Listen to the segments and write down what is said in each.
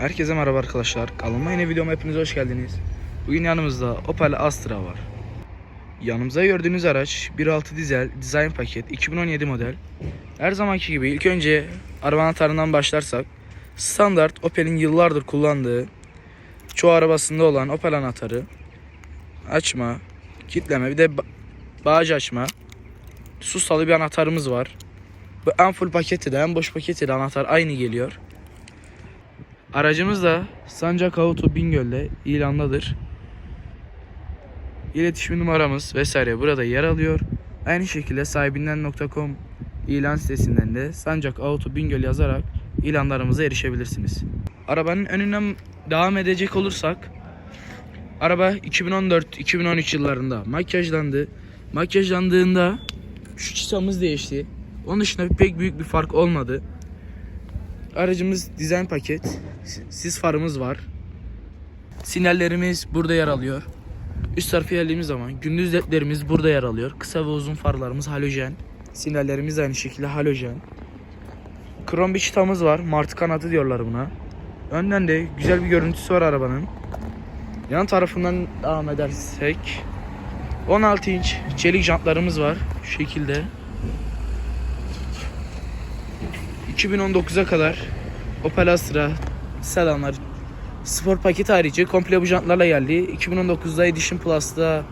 Herkese merhaba arkadaşlar. Kanalıma yeni videoma hepiniz hoş geldiniz. Bugün yanımızda Opel Astra var. Yanımızda gördüğünüz araç 1.6 dizel design paket 2017 model. Her zamanki gibi ilk önce araba anahtarından başlarsak standart Opel'in yıllardır kullandığı çoğu arabasında olan Opel anahtarı açma, kitleme bir de ba- bağcı açma sustalı bir anahtarımız var. Bu en full paketi de en boş paketi de anahtar aynı geliyor. Aracımız da Sancak Auto Bingöl'de ilandadır. İletişim numaramız vesaire burada yer alıyor. Aynı şekilde sahibinden.com ilan sitesinden de Sancak Auto Bingöl yazarak ilanlarımıza erişebilirsiniz. Arabanın önünden devam edecek olursak araba 2014-2013 yıllarında makyajlandı. Makyajlandığında şu çıtamız değişti. Onun dışında pek büyük bir fark olmadı. Aracımız dizayn paket. Sis farımız var. Sinyallerimiz burada yer alıyor. Üst tarafa geldiğimiz zaman gündüz ledlerimiz burada yer alıyor. Kısa ve uzun farlarımız halojen. Sinyallerimiz aynı şekilde halojen. Krom bir çıtamız var. Martı kanadı diyorlar buna. Önden de güzel bir görüntüsü var arabanın. Yan tarafından devam edersek 16 inç çelik jantlarımız var. Şu şekilde. 2019'a kadar Opel Astra sedanlar spor paket harici komple bu jantlarla geldi. 2019'da Edition Plus'ta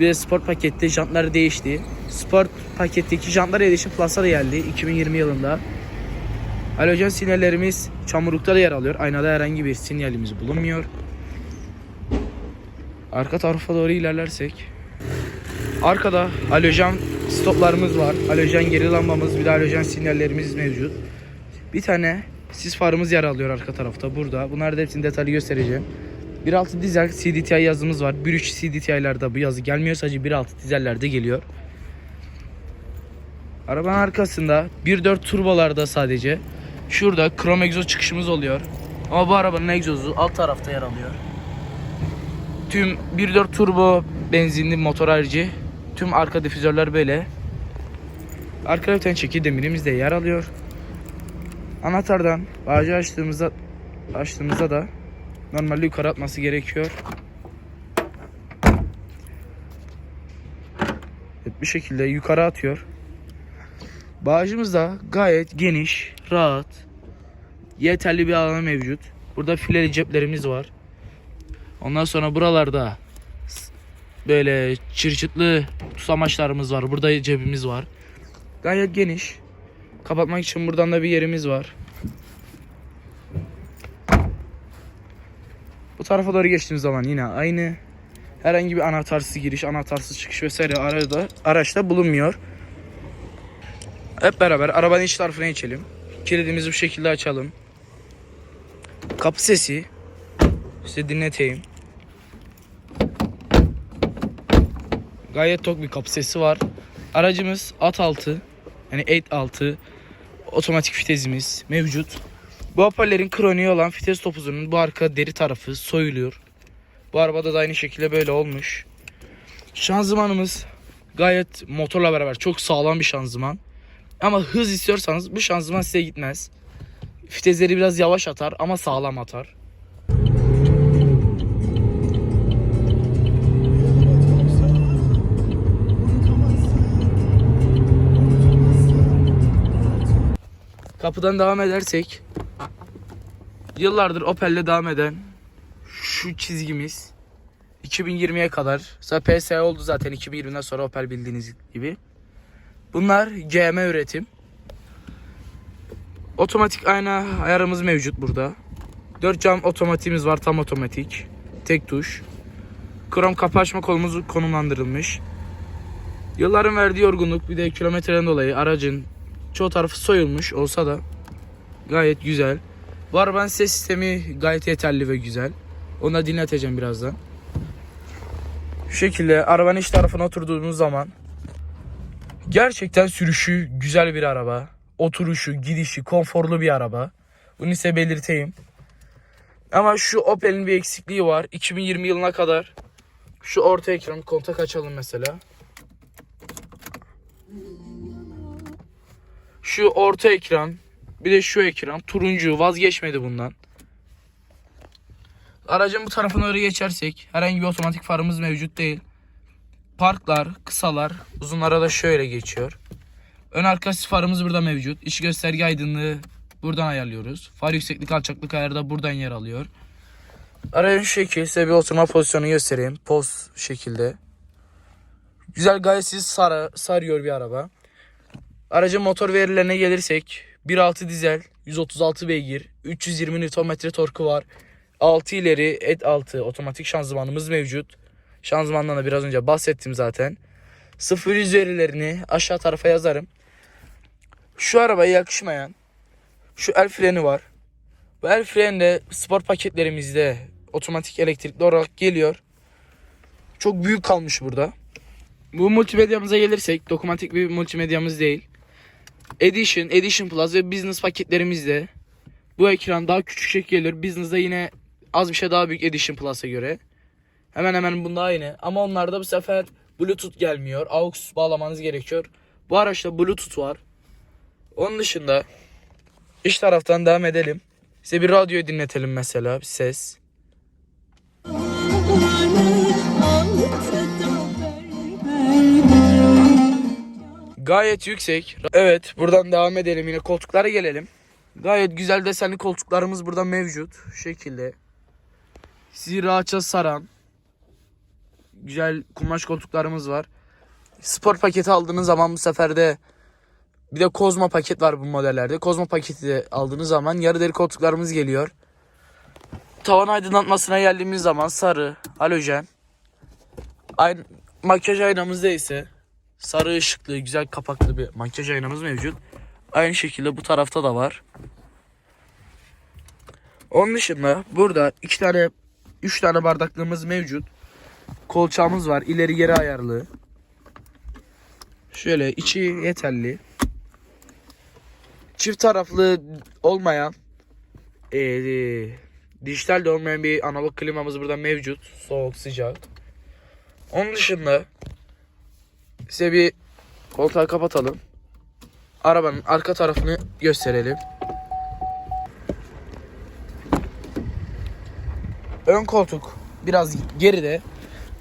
bir de spor pakette jantlar değişti. Spor paketteki jantlar Edition Plus'a da geldi 2020 yılında. Halojen sinyallerimiz çamurlukta da yer alıyor. Aynada herhangi bir sinyalimiz bulunmuyor. Arka tarafa doğru ilerlersek Arkada halojen stoplarımız var. Halojen geri lambamız, bir de halojen sinyallerimiz mevcut. Bir tane sis farımız yer alıyor arka tarafta burada. Bunları da hepsini detaylı göstereceğim. 1.6 dizel CDTI yazımız var. 1.3 CDTI'lerde bu yazı gelmiyor. Sadece 1.6 dizellerde geliyor. Arabanın arkasında 1.4 turbolarda sadece. Şurada krom egzoz çıkışımız oluyor. Ama bu arabanın egzozu alt tarafta yer alıyor. Tüm 1.4 turbo benzinli motor harici tüm arka difüzörler böyle. Arka lütfen çeki demirimiz de yer alıyor. Anahtardan bağcı açtığımızda açtığımızda da normalde yukarı atması gerekiyor. Bir şekilde yukarı atıyor. Bağcımız da gayet geniş, rahat, yeterli bir alanı mevcut. Burada fileli ceplerimiz var. Ondan sonra buralarda böyle çırçıtlı tutamaçlarımız var. Burada cebimiz var. Gayet geniş. Kapatmak için buradan da bir yerimiz var. Bu tarafa doğru geçtiğimiz zaman yine aynı. Herhangi bir anahtarsız giriş, anahtarsız çıkış vesaire arada araçta bulunmuyor. Hep beraber arabanın iç tarafına geçelim. Kilidimizi bu şekilde açalım. Kapı sesi size dinleteyim. Gayet tok bir kapı sesi var. Aracımız at altı yani 8 altı otomatik vitesimiz mevcut. Bu hoparlörlerin kroniği olan vites topuzunun bu arka deri tarafı soyuluyor. Bu arabada da aynı şekilde böyle olmuş. Şanzımanımız gayet motorla beraber çok sağlam bir şanzıman. Ama hız istiyorsanız bu şanzıman size gitmez. Vitesleri biraz yavaş atar ama sağlam atar. Kapıdan devam edersek yıllardır Opel'le devam eden şu çizgimiz 2020'ye kadar zaten PSA oldu zaten 2020'den sonra Opel bildiğiniz gibi. Bunlar GM üretim. Otomatik ayna ayarımız mevcut burada. 4 cam otomatiğimiz var tam otomatik. Tek tuş. Krom kapı açma kolumuz konumlandırılmış. Yılların verdiği yorgunluk bir de kilometreden dolayı aracın çoğu tarafı soyulmuş olsa da gayet güzel. Bu arabanın ses sistemi gayet yeterli ve güzel. Onu da dinleteceğim birazdan. Şu şekilde arabanın iç tarafına oturduğumuz zaman gerçekten sürüşü güzel bir araba. Oturuşu, gidişi, konforlu bir araba. Bunu size belirteyim. Ama şu Opel'in bir eksikliği var. 2020 yılına kadar şu orta ekran kontak açalım mesela. Şu orta ekran bir de şu ekran turuncu vazgeçmedi bundan. Aracın bu tarafına doğru geçersek herhangi bir otomatik farımız mevcut değil. Parklar, kısalar, uzunlara da şöyle geçiyor. Ön arka farımız burada mevcut. İç gösterge aydınlığı buradan ayarlıyoruz. Far yükseklik alçaklık ayarı da buradan yer alıyor. Aracın şu şekil size bir oturma pozisyonu göstereyim. Poz şekilde. Güzel gayet sizi sarı, sarıyor bir araba. Aracın motor verilerine gelirsek 1.6 dizel 136 beygir 320 Nm torku var. 6 ileri et 6 otomatik şanzımanımız mevcut. Şanzımandan da biraz önce bahsettim zaten. 0 100 verilerini aşağı tarafa yazarım. Şu arabaya yakışmayan şu el freni var. Bu el freni de spor paketlerimizde otomatik elektrikli olarak geliyor. Çok büyük kalmış burada. Bu multimedyamıza gelirsek dokunmatik bir multimedyamız değil. Edition, Edition Plus ve Business paketlerimizde bu ekran daha küçük şekil gelir. Business'da yine az bir şey daha büyük Edition Plus'a göre. Hemen hemen bunda aynı. Ama onlarda bu sefer Bluetooth gelmiyor. AUX bağlamanız gerekiyor. Bu araçta Bluetooth var. Onun dışında iç taraftan devam edelim. Size bir radyo dinletelim mesela. Bir ses. Gayet yüksek. Evet buradan devam edelim yine koltuklara gelelim. Gayet güzel desenli koltuklarımız burada mevcut. Şu şekilde. Sizi rahatça saran. Güzel kumaş koltuklarımız var. Spor paketi aldığınız zaman bu sefer de bir de Kozmo paket var bu modellerde. Kozmo paketi de aldığınız zaman yarı deri koltuklarımız geliyor. Tavan aydınlatmasına geldiğimiz zaman sarı, halojen. Aynı makyaj aynamızda ise sarı ışıklı, güzel kapaklı bir makyaj aynamız mevcut. Aynı şekilde bu tarafta da var. Onun dışında burada iki tane, üç tane bardaklığımız mevcut. Kolçağımız var, ileri geri ayarlı. Şöyle içi yeterli. Çift taraflı olmayan, eee dijital de olmayan bir analog klimamız burada mevcut. Soğuk, sıcak. Onun dışında size bir koltuğu kapatalım. Arabanın arka tarafını gösterelim. Ön koltuk biraz geride.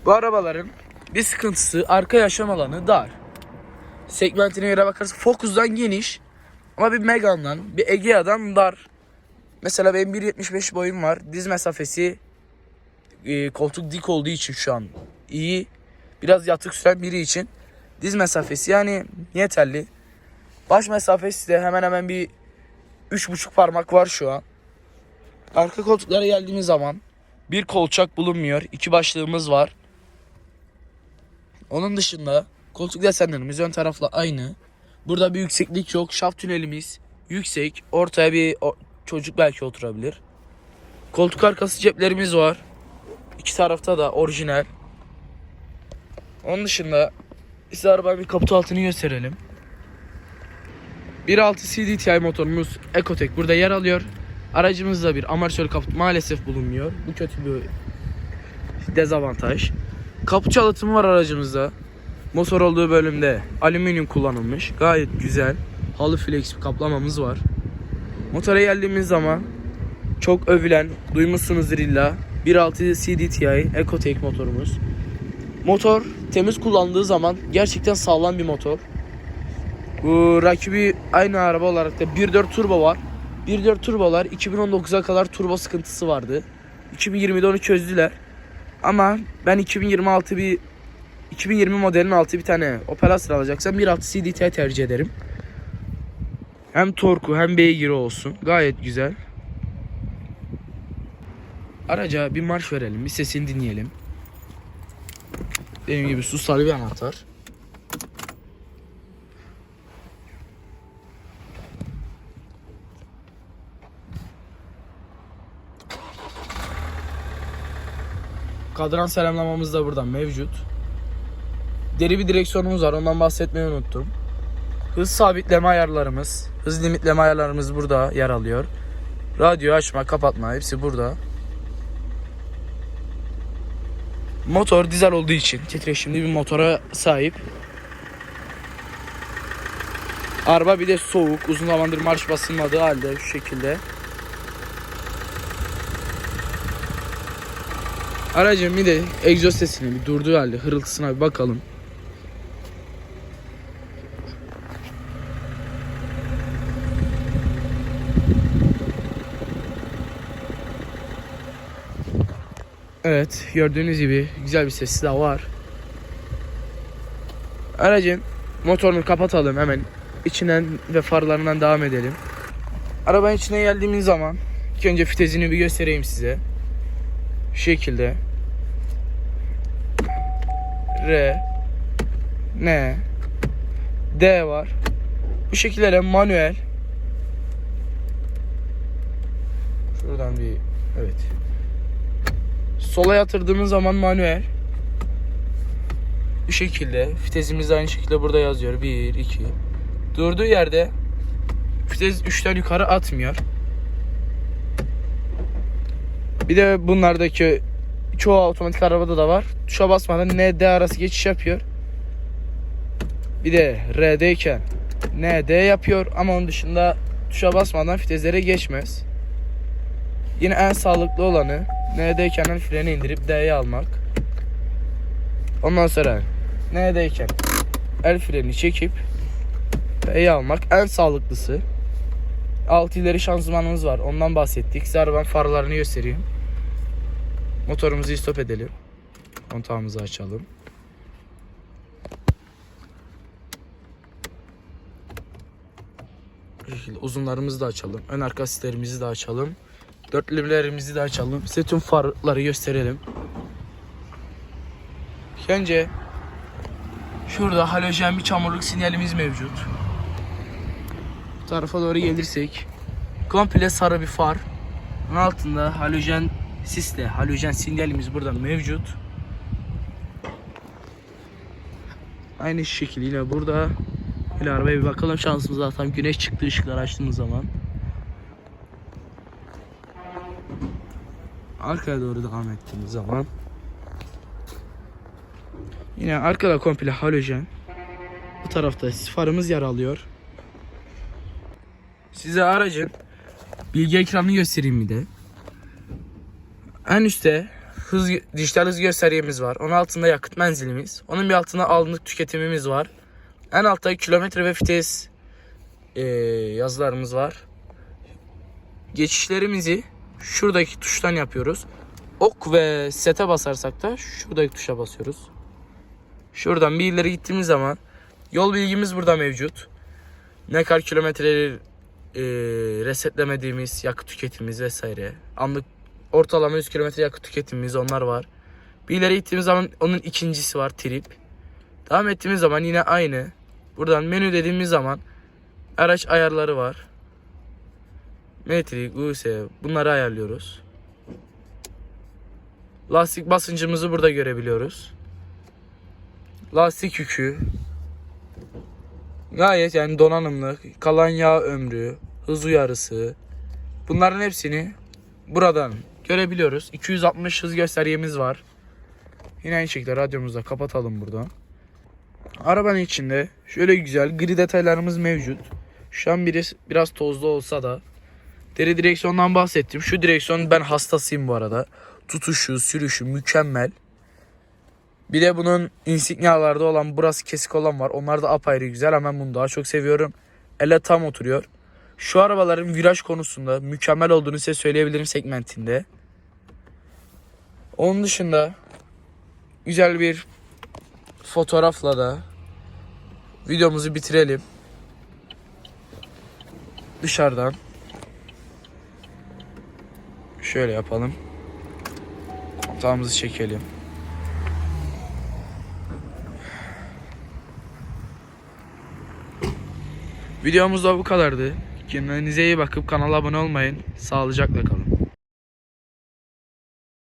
Bu arabaların bir sıkıntısı arka yaşam alanı dar. Segmentine göre bakarsak Focus'dan geniş ama bir Megane'dan, bir Egea'dan dar. Mesela benim 1.75 boyum var. Diz mesafesi e, koltuk dik olduğu için şu an iyi. Biraz yatık süren biri için diz mesafesi yani yeterli. Baş mesafesi de hemen hemen bir 3,5 parmak var şu an. Arka koltuklara geldiğimiz zaman bir kolçak bulunmuyor. iki başlığımız var. Onun dışında koltuk desenlerimiz ön tarafla aynı. Burada bir yükseklik yok. Şaft tünelimiz yüksek. Ortaya bir çocuk belki oturabilir. Koltuk arkası ceplerimiz var. İki tarafta da orijinal. Onun dışında size arabanın bir kaput altını gösterelim. 1.6 CDTI motorumuz Ecotec burada yer alıyor. Aracımızda bir amortisör kaput maalesef bulunmuyor. Bu kötü bir dezavantaj. Kaput çalıtımı var aracımızda. Motor olduğu bölümde alüminyum kullanılmış. Gayet güzel. Halı flex kaplamamız var. Motora geldiğimiz zaman çok övülen, duymuşsunuzdur illa 1.6 CDTI Ecotec motorumuz. Motor temiz kullandığı zaman gerçekten sağlam bir motor. Bu rakibi aynı araba olarak da 1.4 turbo var. 1.4 turbolar 2019'a kadar turbo sıkıntısı vardı. 2020'de onu çözdüler. Ama ben 2026 bir 2020 modelin altı bir tane Opel Astra alacaksam 1.6 CDTI tercih ederim. Hem torku hem beygiri olsun. Gayet güzel. Araca bir marş verelim. Bir sesini dinleyelim. Dediğim gibi susarlı bir anahtar. Kadran selamlamamız da buradan mevcut. Deri bir direksiyonumuz var. Ondan bahsetmeyi unuttum. Hız sabitleme ayarlarımız, hız limitleme ayarlarımız burada yer alıyor. Radyo açma, kapatma hepsi burada. Motor dizel olduğu için titreşimli bir motora sahip. Araba bir de soğuk, uzun zamandır marş basılmadığı halde şu şekilde. Aracın bir de egzoz sesine bir durduğu halde hırıltısına bir bakalım. Evet gördüğünüz gibi güzel bir sesi de var. Aracın motorunu kapatalım hemen içinden ve farlarından devam edelim. Arabanın içine geldiğimiz zaman ilk önce fitezini bir göstereyim size. Şu şekilde. R N D var. Bu şekilde de manuel. Şuradan bir evet. Sola yatırdığımız zaman manuel. Bu şekilde. Vitesimiz aynı şekilde burada yazıyor. 1 2. Durduğu yerde vites 3'ten yukarı atmıyor. Bir de bunlardaki çoğu otomatik arabada da var. Tuşa basmadan N D arası geçiş yapıyor. Bir de R'deyken N D yapıyor ama onun dışında tuşa basmadan viteslere geçmez. Yine en sağlıklı olanı N'deyken freni indirip D'ye almak. Ondan sonra N'deyken el freni çekip D'ye almak en sağlıklısı. Alt ileri şanzımanımız var. Ondan bahsettik. Size arabanın farlarını göstereyim. Motorumuzu stop edelim. Kontağımızı açalım. Uzunlarımızı da açalım. Ön arka sislerimizi de açalım. Dörtlülerimizi de açalım. Size tüm farları gösterelim. Önce şurada halojen bir çamurluk sinyalimiz mevcut. Bu tarafa doğru gelirsek komple sarı bir far. Bunun altında halojen sisle halojen sinyalimiz burada mevcut. Aynı şekilde yine burada bir arabaya bir bakalım şansımıza tam güneş çıktı ışıkları açtığımız zaman. Arkaya doğru devam ettiğimiz zaman yine arkada komple halojen. Bu tarafta farımız yer alıyor. Size aracın bilgi ekranını göstereyim bir de. En üstte hız dijital hız göstergemiz var. Onun altında yakıt menzilimiz. Onun bir altında alınık tüketimimiz var. En altta kilometre ve vites eee, yazılarımız var. Geçişlerimizi şuradaki tuştan yapıyoruz. Ok ve sete basarsak da şuradaki tuşa basıyoruz. Şuradan bir ileri gittiğimiz zaman yol bilgimiz burada mevcut. Ne kadar kilometreleri eee, resetlemediğimiz yakıt tüketimimiz vesaire. Anlık ortalama 100 kilometre yakıt tüketimimiz onlar var. Bir ileri gittiğimiz zaman onun ikincisi var trip. Devam ettiğimiz zaman yine aynı. Buradan menü dediğimiz zaman araç ayarları var. Metrik, US bunları ayarlıyoruz. Lastik basıncımızı burada görebiliyoruz. Lastik yükü. Gayet yani donanımlı. Kalan yağ ömrü, hız uyarısı. Bunların hepsini buradan görebiliyoruz. 260 hız göstergemiz var. Yine aynı şekilde radyomuzu da kapatalım buradan. Arabanın içinde şöyle güzel gri detaylarımız mevcut. Şu an biraz, biraz tozlu olsa da deri direksiyondan bahsettim. Şu direksiyon ben hastasıyım bu arada. Tutuşu, sürüşü mükemmel. Bir de bunun insignialarda olan burası kesik olan var. Onlar da apayrı güzel ama ben bunu daha çok seviyorum. Ele tam oturuyor. Şu arabaların viraj konusunda mükemmel olduğunu size söyleyebilirim segmentinde. Onun dışında güzel bir fotoğrafla da videomuzu bitirelim. Dışarıdan şöyle yapalım. Kontağımızı çekelim. Videomuz da bu kadardı. Kendinize iyi bakıp kanala abone olmayın. Sağlıcakla kalın.